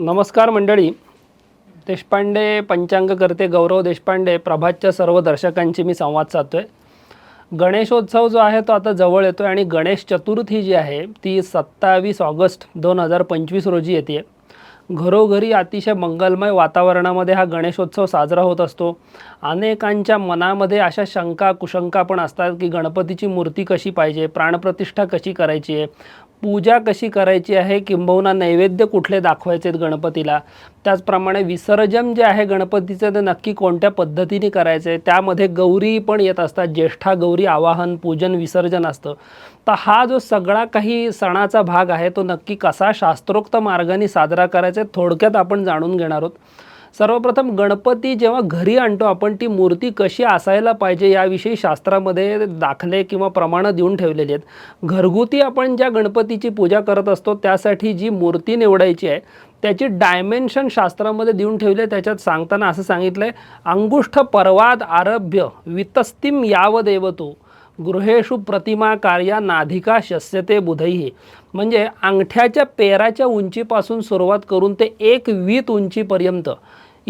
नमस्कार मंडळी. देशपांडे पंचांग करते गौरव देशपांडे प्रभातच्या सर्व दर्शकांशी मी संवाद साधतो आहे गणेशोत्सव जो आहे तो आता जवळ येतो आहे आणि गणेश चतुर्थी जी आहे ती सत्तावीस ऑगस्ट दोन हजार पंचवीस रोजी येते आहे घरोघरी अतिशय मंगलमय वातावरणामध्ये हा गणेशोत्सव साजरा होत असतो. अनेकांच्या मनामध्ये अशा शंका कुशंका पण असतात की गणपतीची मूर्ती कशी पाहिजे प्राणप्रतिष्ठा कशी करायची आहे पूजा कशी करायची आहे किंबहुना नैवेद्य कुठले दाखवायचे आहेत गणपतीला. त्याचप्रमाणे विसर्जन जे आहे गणपतीचं ते नक्की कोणत्या पद्धतीने करायचं आहे त्यामध्ये गौरी पण येत असतात ज्येष्ठा गौरी आवाहन पूजन विसर्जन असतं. तर हा जो सगळा काही सणाचा भाग आहे तो नक्की कसा शास्त्रोक्त मार्गाने साजरा करायचा आहे थोडक्यात आपण जाणून घेणार आहोत. सर्वप्रथम गणपती जेव्हा घरी आणतो आपण ती मूर्ती कशी असायला पाहिजे याविषयी शास्त्रामध्ये दाखले किंवा प्रमाणं देऊन ठेवलेली आहेत. घरगुती आपण ज्या गणपतीची पूजा करत असतो त्यासाठी जी मूर्ती निवडायची आहे त्याची डायमेन्शन शास्त्रामध्ये देऊन ठेवले त्याच्यात सांगताना असं सांगितलं आहे अंगुष्ठ पर्वाद आरभ्य वितस्तिम यावदेव तो गृहेषु प्रतिमा कार्या नाधिका शस्यते बुधई म्हणजे अंगठ्याच्या पेराच्या उंचीपासून सुरुवात करून ते एक वीत उंचीपर्यंत.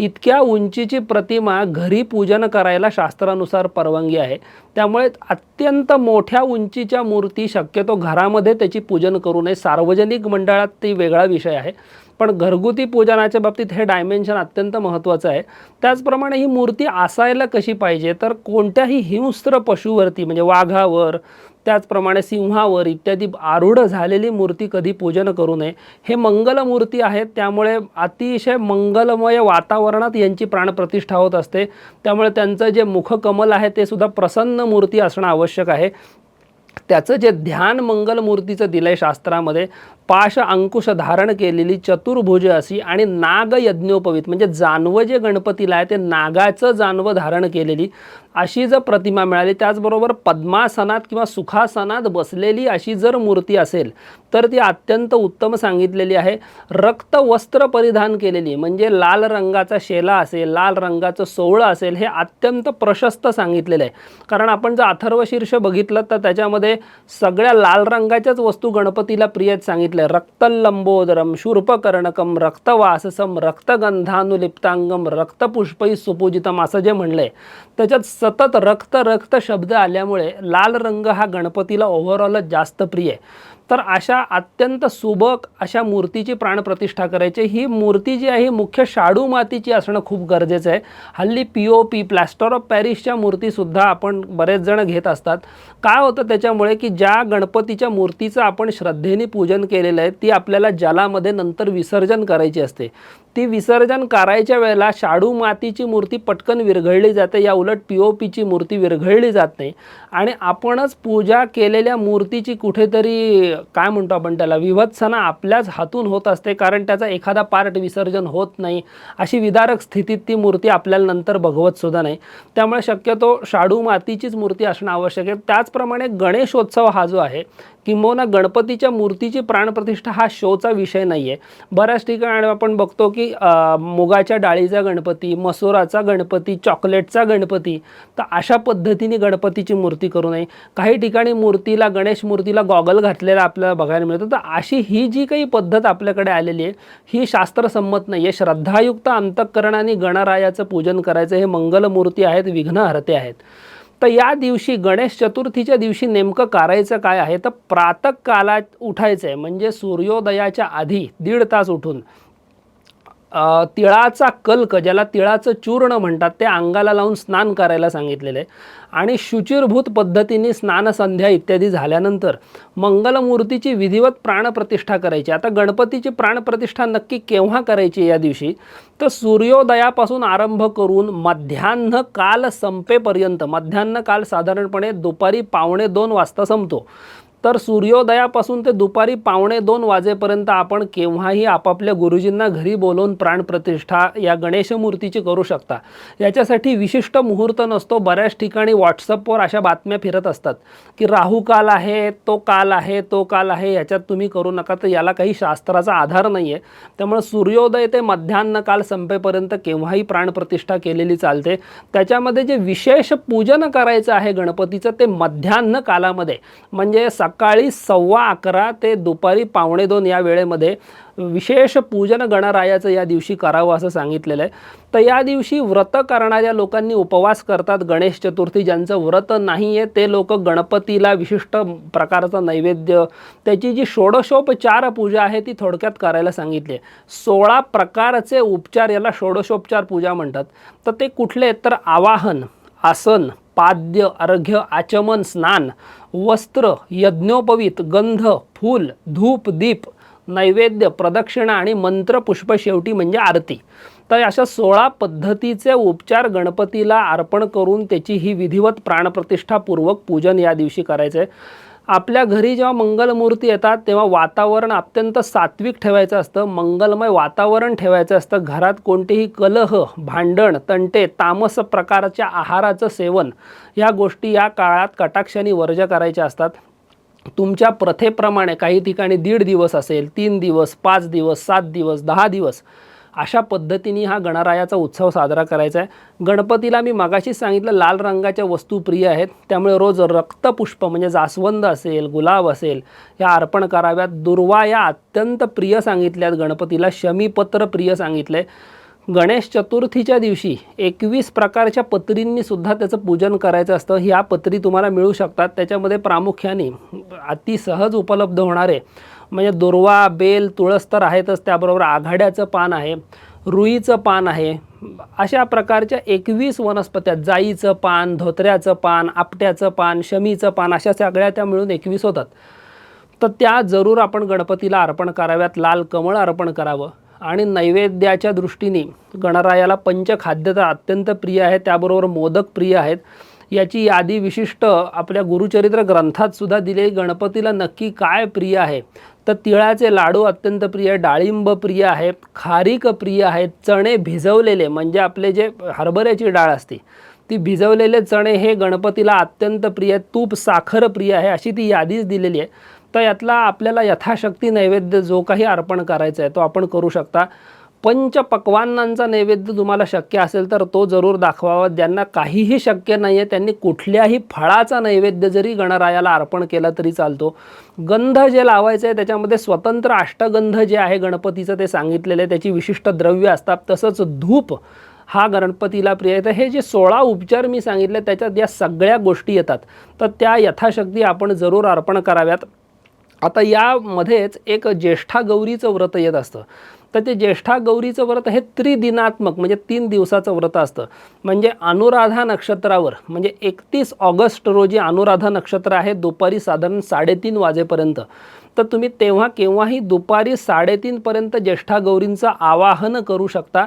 इतक्या उंचीची प्रतिमा घरी पूजन करायला शास्त्रानुसार परवानगी आहे. त्यामुळे अत्यंत मोठ्या उंचीच्या मूर्ती शक्यतो घरामध्ये त्याची पूजन करू नये. सार्वजनिक मंडळात ती वेगळा विषय आहे. पण घरगुती पूजनाच्या बाबतीत हे डायमेन्शन अत्यंत महत्त्वाचं आहे. त्याचप्रमाणे ही मूर्ती असायला कशी पाहिजे? तर कोणत्याही हिंस्त्र पशुवरती म्हणजे वाघावर त्याचप्रमाणे सिंहावर इत्यादी आरूढ झालेली मूर्ती कधी पूजन करू नये. हे मंगलमूर्ती आहेत त्यामुळे अतिशय मंगलमय वातावरणात यांची प्राणप्रतिष्ठा होत असते. त्यामुळे त्यांचं जे मुखकमल आहे ते सुद्धा प्रसन्न मूर्ती असणं आवश्यक आहे. त्याचं जे ध्यान मंगल मूर्तीचं दिलं आहे शास्त्रामध्ये पाश अंकुश धारण केलेली चतुर्भुज अशी आणि नाग यज्ञोपवीत म्हणजे जानवं जे गणपतीला आहे ते नागाचं जानवं धारण केलेली. अशी जर प्रतिमा मिळाली त्याचबरोबर पद्मासनात किंवा सुखासनात बसलेली अशी जर मूर्ती असेल तर ती अत्यंत उत्तम सांगितलेली आहे. रक्त वस्त्र परिधान केलेली म्हणजे लाल रंगाचा शेला असेल लाल रंगाचं सोवळं असेल हे अत्यंत प्रशस्त सांगितलेलं आहे. कारण आपण जर अथर्वशीर्ष बघितलं तर त्याच्यामध्ये सगळ्या लाल रंगाच्याच वस्तू गणपतीला प्रियत सांगितलं आहे रक्तलंबोदरम शूर्पकर्णकम रक्तवाससम रक्तगंधानुलिप्तांगम रक्तपुष्पही सुपूजितम असं जे म्हणलं आहे त्याच्यात सतत रक्त रक्त शब्द आल्यामुळे लाल रंग हा गणपतीला ओव्हरऑलच जास्त प्रिय आहे. तर अशा अत्यंत सुबक अशा मूर्तीची प्राणप्रतिष्ठा करायची. ही मूर्ती जी आहे मुख्य शाडू मातीची असणं खूप गरजेचं आहे. हल्ली P O P plaster of पॅरिसच्या मूर्तीसुद्धा आपण बरेच जण घेत असतात. काय होतं त्याच्यामुळे की ज्या गणपतीच्या मूर्तीचं आपण श्रद्धेने पूजन केलेलं आहे ती आपल्याला जलामध्ये नंतर विसर्जन करायची असते. ती विसर्जन करायच्या वेळेला शाडू मातीची मूर्ती पटकन विरघळली जाते. या उलट पी ओ पीची मूर्ती विरघळली जात नाही. आणि आपणच पूजा केलेल्या मूर्तीची कुठेतरी काय म्हणतो आपण त्याला? विभत्सना आपल्याच हातून होत असते कारण त्याचा एखादा पार्ट विसर्जन होत नाही. अशी विदारक स्थितीत ती मूर्ती आपल्याला नंतर भगवत सुद्धा नाही. त्यामुळे शक्यतो शाडू मातीचीच मूर्ती असणं आवश्यक आहे. त्याचप्रमाणे गणेशोत्सव हा जो आहे किंबहुना गणपतीच्या मूर्तीची प्राणप्रतिष्ठा हा शोचा विषय नाही आहे बऱ्याच ठिकाणी आपण बघतो की मुगाच्या डाळीचा गणपती मसुराचा गणपती चॉकलेटचा गणपती तर अशा पद्धतीने गणपतीची मूर्ती करू नये. काही ठिकाणी मूर्तीला गणेश मूर्तीला गॉगल घातलेला आपल्याला बघायला मिळतं. तर अशी ही जी काही पद्धत आपल्याकडे आलेली आहे ही शास्त्रसंमत नाही आहे श्रद्धायुक्त अंतःकरणाने गणरायाचं पूजन करायचं हे मंगलमूर्ती आहेत विघ्नहर्ते आहेत. तर या दिवशी गणेश चतुर्थीच्या दिवशी नेमकं करायचं काय आहे? तर प्रातःकालात उठायचं आहे म्हणजे सूर्योदयाच्या आधी दीड तास उठून तिळाचा कल्क ज्याला तिळाचं चूर्ण म्हणतात ते अंगाला लावून स्नान करायला सांगितलेलं. आहे आणि शुचिरभूत पद्धतीने स्नानसंध्या इत्यादी झाल्यानंतर मंगलमूर्तीची विधिवत प्राणप्रतिष्ठा करायची. आता गणपतीची प्राणप्रतिष्ठा नक्की केव्हा करायची या दिवशी? तर सूर्योदयापासून आरंभ करून मध्यान्ह काल संपेपर्यंत मध्यान्ह काल साधारणपणे दुपारी पावणे दोन वाजता संपतो. तर सूर्योदयापासून ते दुपारी पावणे दोन वाजेपर्यंत आपण केव्हाही आपापल्या गुरुजींना घरी बोलवून प्राणप्रतिष्ठा या गणेश मूर्तीची करू शकता. याच्यासाठी विशिष्ट मुहूर्त नसतो. बऱ्याच ठिकाणी व्हॉट्सअपवर अशा बातम्या फिरत असतात की राहू काल आहे तो काल आहे तो काल आहे याच्यात तुम्ही करू नका. तर याला काही शास्त्राचा आधार नाही आहे त्यामुळे सूर्योदय ते मध्यान्न काल संपेपर्यंत केव्हाही प्राणप्रतिष्ठा केलेली चालते. त्याच्यामध्ये जे विशेष पूजन करायचं आहे गणपतीचं ते मध्यान्न कालामध्ये. म्हणजे सका सकाळी सव्वा अकरा ते दुपारी पावणे दोन या वेळेमध्ये विशेष पूजन गणरायाचं या दिवशी करावं असं सांगितलेलं आहे. तर या दिवशी व्रत करणाऱ्या लोकांनी उपवास करतात गणेश चतुर्थी ज्यांचं व्रत नाही आहे ते लोक गणपतीला विशिष्ट प्रकारचं नैवेद्य त्याची जी षोडशोपचार पूजा आहे ती थोडक्यात करायला सांगितली आहे. सोळा प्रकारचे उपचार याला षोडशोपचार पूजा म्हणतात. तर ते कुठले? तर आवाहन आसन पाद्य अर्घ्य आचमन स्नान वस्त्र यज्ञोपवीत गंध फूल धूप दीप नैवेद्य प्रदक्षिणा आणि मंत्र पुष्प शेवटी म्हणजे आरती. तर अशा सोळा पद्धतीचे उपचार गणपतीला अर्पण करून त्याची ही विधिवत प्राणप्रतिष्ठापूर्वक पूजन या दिवशी करायचं आहे आपल्या घरी जेव्हा मंगलमूर्ती येतात तेव्हा वातावरण अत्यंत सात्विक ठेवायचं असतं मंगलमय वातावरण ठेवायचं असतं. घरात कोणतेही कलह भांडण तंटे तामस प्रकारच्या आहाराचं सेवन या गोष्टी या काळात कटाक्षाने वर्ज करायच्या असतात. तुमच्या प्रथेप्रमाणे काही ठिकाणी दीड दिवस असेल तीन दिवस पाच दिवस सात दिवस दहा दिवस अशा पद्धतीने हा गणरायाचा उत्सव साजरा करायचा आहे. गणपतीला मी मगाशीच सांगितलं लाल रंगाच्या वस्तू प्रिय आहेत. त्यामुळे रोज रक्तपुष्प म्हणजे जास्वंद असेल गुलाब असेल या अर्पण कराव्यात. दुर्वा या अत्यंत प्रिय सांगितल्यात गणपतीला. शमीपत्र प्रिय सांगितलं आहे गणेश चतुर्थीच्या दिवशी एकवीस प्रकारच्या पत्रींनी सुद्धा त्याचं पूजन करायचं असतं. ह्या पत्री तुम्हाला मिळू शकतात. त्याच्यामध्ये प्रामुख्याने अति सहज उपलब्ध होणारे म्हणजे दुर्वा बेल तुळस तर आहेतच. त्याबरोबर आघाड्याचं पान आहे रुईचं पान आहे. अशा प्रकारच्या एकवीस वनस्पत्या जाईचं पान धोत्र्याचं पान आपट्याचं पान शमीचं पान अशा सगळ्या त्या मिळून एकवीस होतात. तर त्या जरूर आपण गणपतीला अर्पण कराव्यात. लाल कमळ अर्पण करावं. आणि नैवेद्याच्या दृष्टीने गणरायाला पंचखाद्य तर अत्यंत प्रिय आहे त्याबरोबर मोदक प्रिय आहेत. याची यादी विशिष्ट आपल्या गुरुचरित्र ग्रंथात सुद्धा दिली गणपतीला नक्की काय प्रिय आहे? तर तिळाचे लाडू अत्यंत प्रिय डाळिंब प्रिय आहे खारीक प्रिय आहेत चणे भिजवलेले म्हणजे आपले जे हरभऱ्याची डाळ असते ती भिजवलेले चणे हे गणपतीला अत्यंत प्रिय तूप साखर प्रिय आहे अशी ती यादीच दिलेली आहे. तर यातला आपल्याला यथाशक्ती नैवेद्य जो काही अर्पण करायचा आहे तो आपण करू शकता. पंच पंचपक्वान्नांचा नैवेद्य तुम्हाला शक्य असेल तर तो जरूर दाखवावा. ज्यांना काहीही शक्य नाही आहे त्यांनी कुठल्याही फळाचा नैवेद्य जरी गणरायाला अर्पण केला तरी चालतो. गंध जे लावायचं आहे त्याच्यामध्ये स्वतंत्र अष्टगंध जे आहे गणपतीचं ते सांगितलेलं आहे. त्याची विशिष्ट द्रव्य असतात. तसंच धूप हा गणपतीला प्रिय आहे. तर हे जे सोळा उपचार मी सांगितले त्याच्यात या सगळ्या गोष्टी येतात. तर त्या यथाशक्ती आपण जरूर अर्पण कराव्यात. आता यामध्येच एक ज्येष्ठा गौरीचं व्रत येत असतं. तर ते ज्येष्ठा गौरीचं व्रत हे त्रिदिनात्मक म्हणजे तीन दिवसाचं व्रत असतं. म्हणजे अनुराधा नक्षत्रावर म्हणजे एकतीस ऑगस्ट रोजी अनुराधा नक्षत्र आहे दुपारी साधारण साडेतीन वाजेपर्यंत. तर तुम्ही तेव्हा केव्हाही दुपारी साडेतीनपर्यंत ज्येष्ठा गौरींचं आवाहन करू शकता.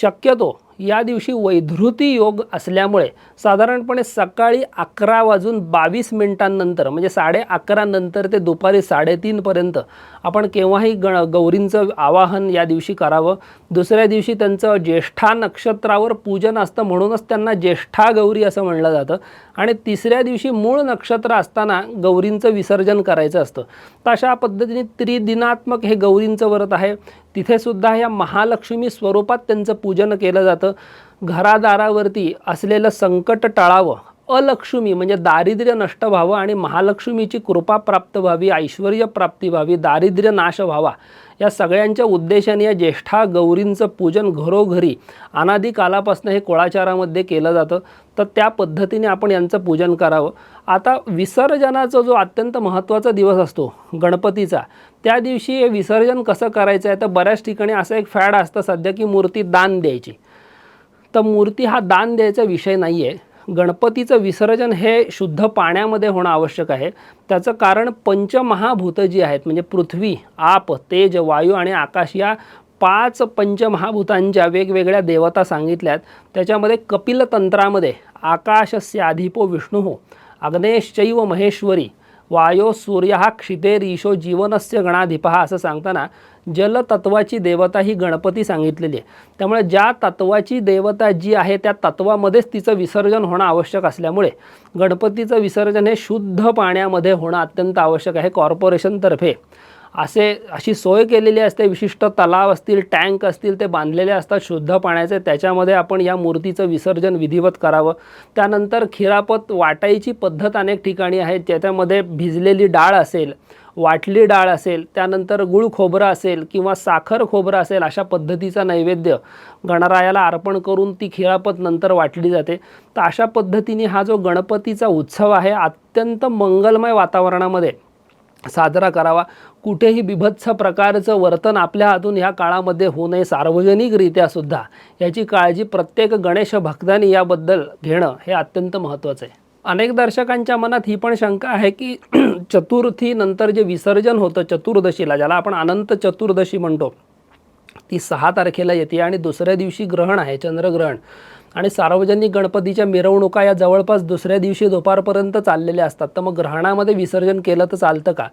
शक्यतो या दिवशी वैधृती योग असल्यामुळे साधारणपणे सकाळी अकरा वाजून बावीस मिनिटांनंतर म्हणजे साडे अकरा नंतर ते दुपारी साडेतीनपर्यंत आपण केव्हाही गण गौरींचं आवाहन या दिवशी करावं. दुसऱ्या दिवशी त्यांचं ज्येष्ठा नक्षत्रावर पूजन असतं म्हणूनच त्यांना ज्येष्ठा गौरी असं म्हणलं जातं. आणि तिसऱ्या दिवशी मूळ नक्षत्र असताना गौरींचं विसर्जन करायचं असतं. तर अशा पद्धतीने त्रिदिनात्मक हे गौरींचं व्रत आहे. तिथेसुद्धा ह्या या महालक्ष्मी स्वरूपात त्यांचं पूजन केलं जातं. घरादारावरती असलेलं संकट टाळावं अलक्ष्मी म्हणजे दारिद्र्य नष्ट व्हावं आणि महालक्ष्मीची कृपा प्राप्त व्हावी ऐश्वर प्राप्ती व्हावी दारिद्र्य नाश व्हावा या सगळ्यांच्या उद्देशाने या ज्येष्ठा गौरींचं पूजन घरोघरी अनादी कालापासून हे कोळाचारामध्ये केलं जातं. तर त्या पद्धतीने आपण यांचं पूजन करावं. आता विसर्जनाचा जो अत्यंत महत्त्वाचा दिवस असतो गणपतीचा त्या दिवशी हे विसर्जन कसं करायचं आहे? तर बऱ्याच ठिकाणी असं एक फॅड असतं सध्या की मूर्ती दान द्यायची. तर मूर्ती हा दान द्यायचा विषय नाही आहे गणपतीचं विसर्जन हे शुद्ध पाण्यामध्ये होणं आवश्यक आहे. त्याचं कारण पंचमहाभूतं जी आहेत म्हणजे पृथ्वी आप तेज वायू आणि आकाश या पाच पंचमहाभूतांच्या वेगवेगळ्या देवता सांगितल्यात. त्याच्यामध्ये कपिल तंत्रामध्ये आकाशस्याधिपो विष्णू अग्नेशैव महेश्वरी वायो सूर्य हा क्षितेरीशो जीवनस्य गणाधिप असं सांगताना जलतत्वाची देवता ही गणपती सांगितलेली आहे. त्यामुळे ज्या तत्वाची देवता जी आहे त्या तत्वामध्येच तिचं विसर्जन होणं आवश्यक असल्यामुळे गणपतीचं विसर्जन हे शुद्ध पाण्यामध्ये होणं अत्यंत आवश्यक आहे. कॉर्पोरेशनतर्फे असे अशी सोय केलेली असते. विशिष्ट तलाव असतील टँक असतील ते बांधलेले असतात शुद्ध पाण्याचे. त्याच्यामध्ये आपण या मूर्तीचं विसर्जन विधिवत करावं. त्यानंतर खिरापत वाटायची पद्धत अनेक ठिकाणी आहे. त्याच्यामध्ये भिजलेली डाळ असेल वाटली डाळ असेल त्यानंतर गुळ खोबरं असेल किंवा साखर खोबरं असेल अशा पद्धतीचा नैवेद्य गणरायाला अर्पण करून ती खिळापत नंतर वाटली जाते. तर अशा पद्धतीने हा जो गणपतीचा उत्सव आहे अत्यंत मंगलमय वातावरणामध्ये साजरा करावा. कुठेही बिभत्स प्रकारचं वर्तन आपल्या हातून ह्या काळामध्ये होऊ नये सार्वजनिकरित्या सुद्धा. याची काळजी प्रत्येक गणेश भक्तांनी याबद्दल घेणं हे अत्यंत महत्त्वाचं आहे. अनेक दर्शकांच्या मनात ही पण शंका आहे की चतुर्थी नंतर जे विसर्जन होतं चतुर्दशीला ज्याला आपण अनंत चतुर्दशी म्हणतो ती सहा तारखेला येते आणि दुसऱ्या दिवशी ग्रहण आहे चंद्रग्रहण. आणि सार्वजनिक गणपतीच्या मिरवणुका या जवळपास दुसऱ्या दिवशी दुपारपर्यंत चाललेल्या असतात. तर मग ग्रहणामध्ये विसर्जन केलं तर चालतं का?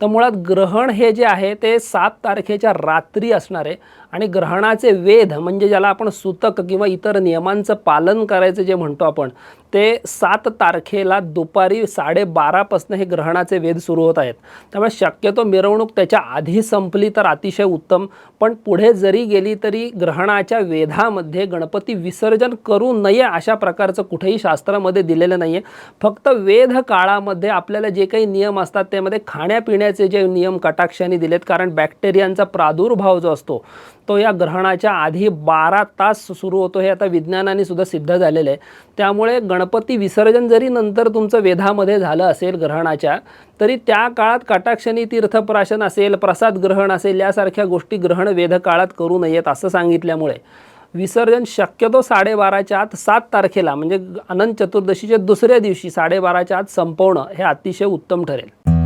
तर मुळात ग्रहण हे जे आहे ते सात तारखेच्या रात्री असणार आहे. आणि ग्रहणाचे वेध म्हणजे ज्याला आपण सूतक किंवा इतर नियमांचं पालन करायचं जे म्हणतो आपण ते सात तारखेला दुपारी साडेबारापासून हे ग्रहणाचे वेध सुरू होत आहेत. त्यामुळे शक्यतो मिरवणूक त्याच्या आधी संपली तर अतिशय उत्तम पण पुढे जरी गेली तरी ग्रहणाच्या वेधामध्ये गणपती विसर्जन करू नये अशा प्रकारचं कुठेही शास्त्रामध्ये दिलेलं नाही आहे फक्त वेध काळामध्ये आपल्याला जे काही नियम असतात त्यामध्ये खाण्यापिण्याचे जे नियम कटाक्षाने दिलेत कारण बॅक्टेरियांचा प्रादुर्भाव जो असतो तो या ग्रहणाच्या आधी बारा तास सुरू होतो हे आता विज्ञानाने सुद्धा सिद्ध झालेलं आहे. त्यामुळे गणपती विसर्जन जरी नंतर तुमचं वेधामध्ये झालं असेल ग्रहणाच्या तरी त्या काळात कटाक्षणी तीर्थप्राशन असेल प्रसाद ग्रहण असेल यासारख्या गोष्टी ग्रहण वेध काळात करू नयेत असं सांगितल्यामुळे विसर्जन शक्यतो साडेबाराच्या आत सात तारखेला म्हणजे अनंत चतुर्दशीच्या दुसऱ्या दिवशी साडेबाराच्या आत संपवणं हे अतिशय उत्तम ठरेल.